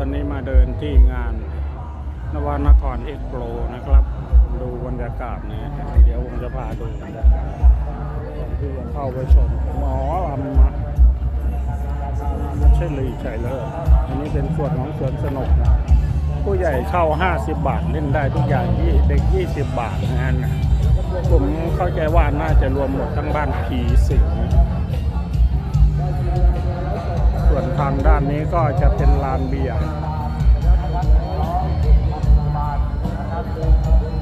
อนนี้มาเดินที่งานนวนครเอ็กโปรนะครับ ดูบรรยากาศนะเดี๋ยวผมจะพาดูบรรยากาศก่อนที่จะเข้าไปชมหมอลำนะไม่ใช่ลีใช่เลยอันนี้เป็นส่วนของสวนสนุกนะผู้ใหญ่เข้า 50 บาทเล่นได้ทุกอย่างที่เด็ก 20 บาทนะฮะผมเข้าใจว่าน่าจะรวมหมดทั้งบ้านผีสิง ส่วนทางด้านนี้ก็จะเป็นลานเบียร์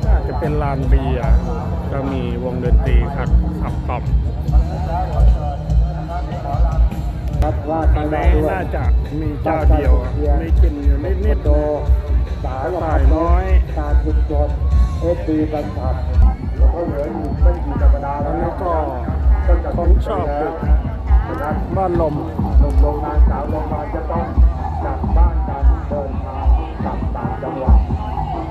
น่าจะเป็นลานเบียร์ก็มีวงดนตรีขัดขับกล่อมครับว่าทางนี้ด้วยน่าจะมีเจ้าเดียวไมีกลินอยู่นิดๆโตสาวกระต่ายน้อยการชุมชนเอสดีบันทัดแล้วก็เหลืออยู่ไม่กี่ธรรมดาแล้วนี้ก็ก็จะผต้อมงชอบบ้านลม หนุ่มโรงงานสาวโรงงานจะต้องกลับบ้านกันเดินทางกลับต่างจังหวัด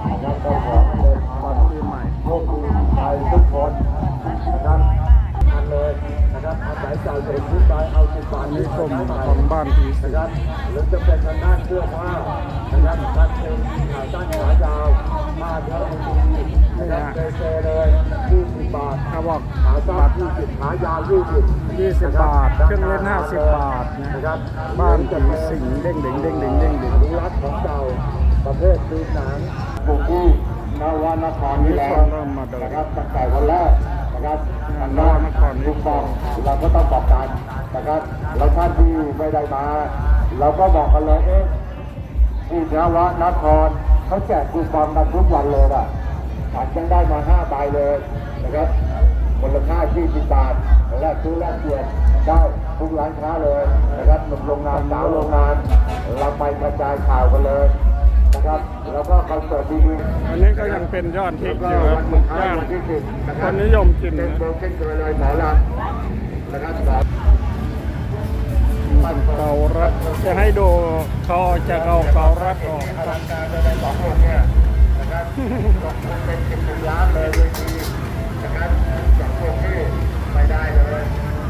นะครับก็ขอให้เดินทางตอนปีใหม่โชคดีไปทุกคนนะครับทันเลยนะครับอาศัยจ่ายเองขึ้นไปเอาสิบบาอัทนนี้กรมของบ้านผีสินะครับหรือจะเป็นทางด้านเสื้อผ้านะครับด้านเป็นขาด้านขายาวผ้าเยอะดีนะครับเซเซเลย บาทเขาบอกขาสั้น20ขายาว20 20บาท เครื่องเล่น50บาทนะนะครับบ้านผีสิงเด้งเด้งเด้งเด้งเด้งเด้งอนุรักษ์ของเก่าประเภทดูหนังบุกที่นวนครนี่แล้วเริ่มมาเดินนะครับตั้งแต่วันแรกนะครับนวนครนี่ทุกบอกเราก็ต้องบอกกันนะครับแล้วท่านที่ไม่ได้มา เราก็บอกกันเลยเอ๊ะที่นวนครเขาแจกคูปองกันทุกวันเลยอะ ฉันยังได้มาห้าใบเลยนะครับมูลค่า20บาทแรกซื้อแรกเปลี่ยนได้ทุกร้านค้าเลยนะครับหนุ่มโรงงานสาวโรงงาน เราไปกระจายข่าวกันเลยนะครับแล้วก็คอนเสิร์ตดีๆอันนี้ก็ยังเป็นยอดฮิตอยู่ครับหมึกย่างคนนิยมกินเป็นนะโปรเจกต์เลยหมอลำนะครับสอนเการัดจะให้ดูเขาจะเอาเการัดออก ตกลงเป็นสิบเป็นล้านเลยเวทีนะครับสองคนที่ไปได้เลย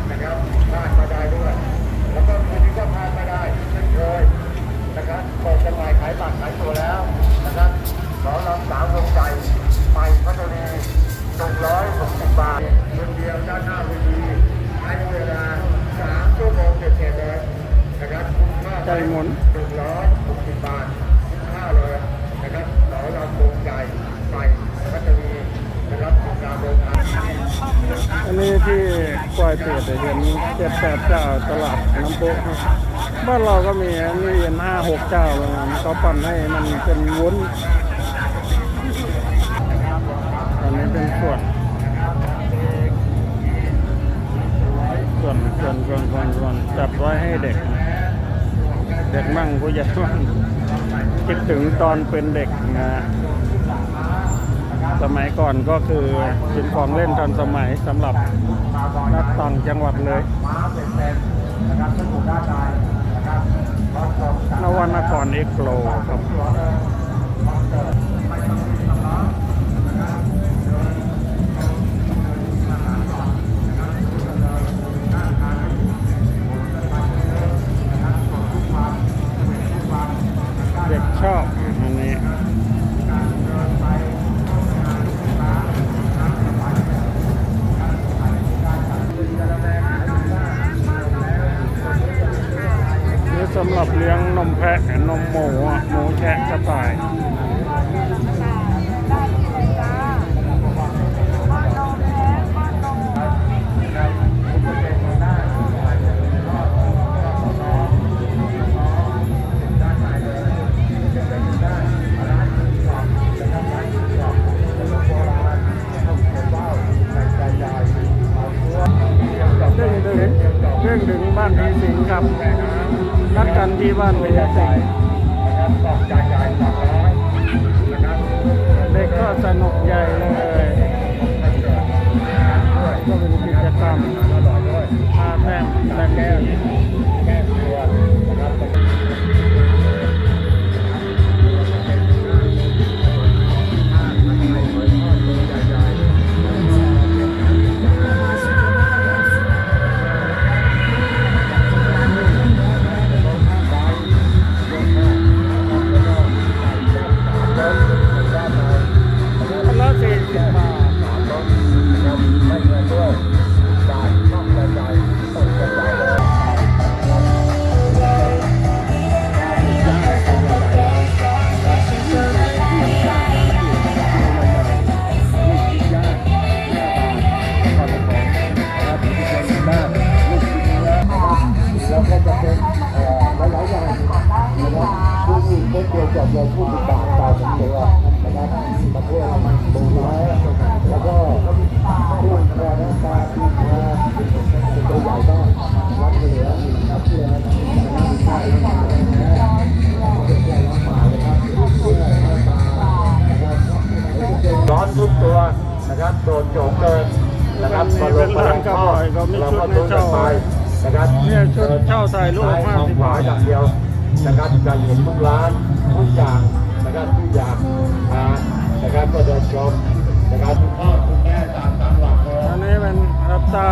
นะครับพลาดมาได้ด้วย แล้วก็คนนี้ก็พลาดไม่ได้เช่นเคยนะครับเปิดจำหน่ายขายบัตรขายตัวแล้วนะครับสอนรำสาววงใจไปพัฒนีหนึ่งร้อยหกสิบบาทคนเดียวด้านหน้าเวทีใช้เวลาสามชั่วโมงเสร็จๆเลยนะครับคุ้มค่าใจหมุนหนึ่งร้อยหกสิบบาทคุ้มค่าเลยนะครับ สอนรำวงใจไปพัฒนีนะครับติดตามเดินทางอันนี้ที่กล้วยเปียดเห็นเจ็ดแปดเจ้าตลาดน้ำโป๊ะบ้านเราก็มีนนี้เห็นห้าหกเจ้าแล้วนะเขาปั่นให้มันเป็นวุ้นอันนี้เป็นส่วนส่วนส่วนส่วนส่วนจัดไว้ให้เด็กนะ ด็กมั่งผู้ใหญ่มั่งคิดถึงตอนเป็นเด็กนะสมัยก่อนก็คือเป็นของเล่นตอนสมัยสำหรับนักต่างจังหวัดเลยนวนครเอ็กโลครับำหรับเลี้ยงนมแพะนมหมูหมูแคะกระต่าย บ้านพญาแสงนะครับจ่ายจ่ายสองร้อยนะครับเด็กก็สนุกใหญ่เลยก็เป็นกิจกรรมพาแม่แม่แก้ว ผู้ติดตามตามตัวนะครับประเทศดูแลแล้วก็ผู้แทนราชการที่มาเป็นตัวใหญ่ก็รับเหลือรับเหลือนะครับใช่มาเลยนะร้อนทุกตัวนะครับโดนโจมเลยนะครับพอลงมาแล้วก็เราก็ลุ้นกันไปนะครับเนี่ยชุดเช่าถ่ายรูปซ้ายมอง50ขวาบาทอย่างเดียวนะครับจะเห็นทุกร้าน ทุกอย่างนะครับทุกอย่างอ่านะครับก็เดินชมนะครับทุกพ่อคุณแม่ตามตามหลักเลยอันนี้เป็นรับตา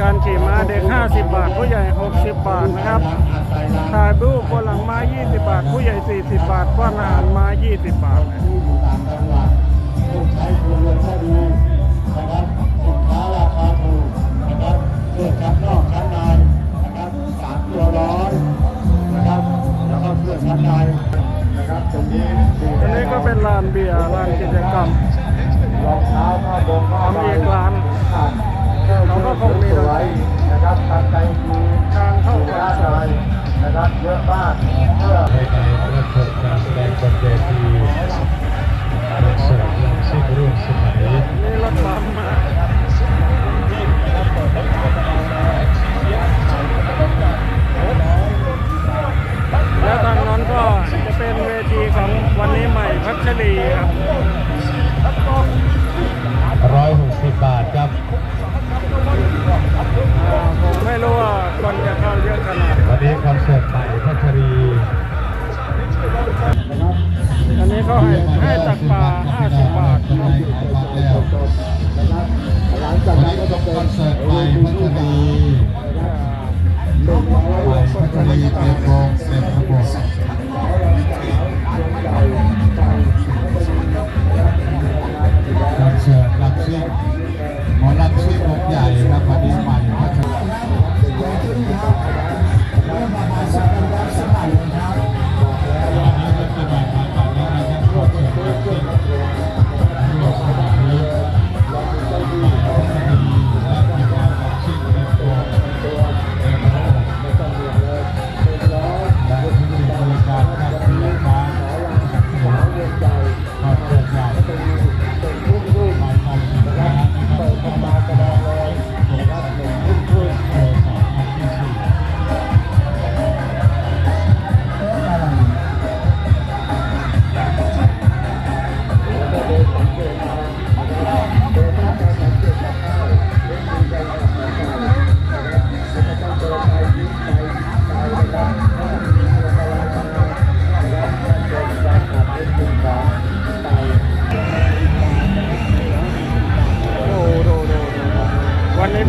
การขี่ม้าเด็ก 50 บาท ผู้ใหญ่ 60 บาทนะครับถ่ายรูปบนหลังม้า 20 บาท ผู้ใหญ่ 40 บาทป้อนอาหารม้า 20 บาทตามาดผู้ใช้ครัวเรือนก็ดีนะานเบียร์ร้านกิจกรรมรองเท้าผ้าบงผ้ามีอีกร้านเขาก็คงมีอะไรนะครับทางใจดีทางเข้าร้าร้านะไปนะครับเยอะมากเพื่อการแสดงบนเสิร์ต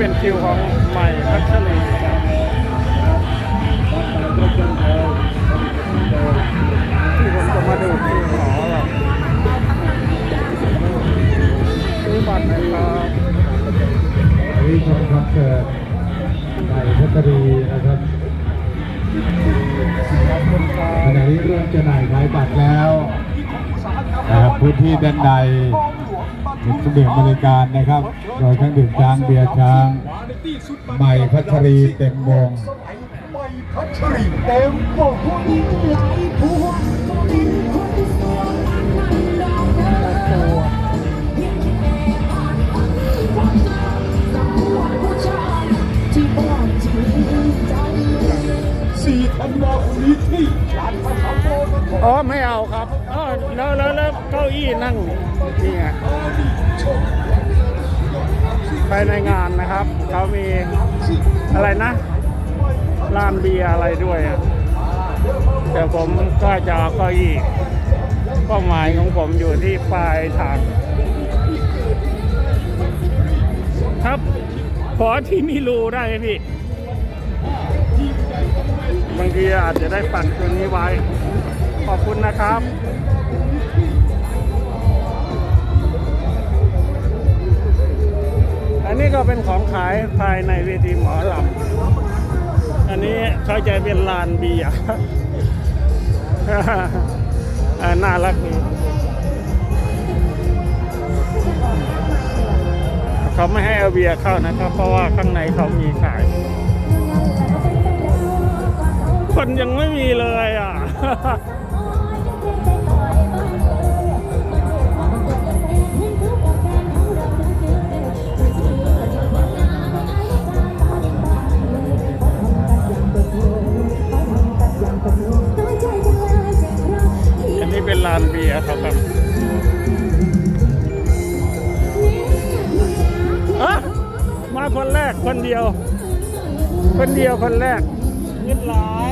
เป็นคิวของใหม่พัชรีที่ผมจะมาดูคิวหมอหรอกซื้อบัตรนะครับวันนี้ชมคอนเสิร์ตใหม่พัชรีนะครับขณะนี้เริ่มจะหน่ายขายบัตรแล้วนะครับพื้นที่ด้านใน เป็นเสบียงบริการนะครับ โดยเครื่องดื่มช้างเบียร์ช้าง ใหม่พัชรีเต็มวงอ๋อไม่เอาครับอ๋อแล้วแล้วแล้วเก้าอี้นั่งนี่ไง ภายในงานนะครับ เขามีอะไรนะลานเบียร์อะไรด้วยแต่ผมก็จะเอาเก้าอี้เป้าหมายของผมอยู่ที่ปลายทางครับขอที่มีรูได้ไหมพี่บางทีอาจจะได้ปักตัวนี้ไว้ ขอบคุณนะครับ นี้ก็เป็นของขายภายในเวทีหมอลำ อันนี้เขาจเป็นลานเบียร์น่ารักดีเขาไม่ให้เอาเบียร์เข้านะครับ เพราะว่าข้างในเขามีขาย คนยังไม่มีเลยอะานเบียร์เขาครับอะมาคนแรกคนเดียว คนเดียวคนแรกเงินหลาย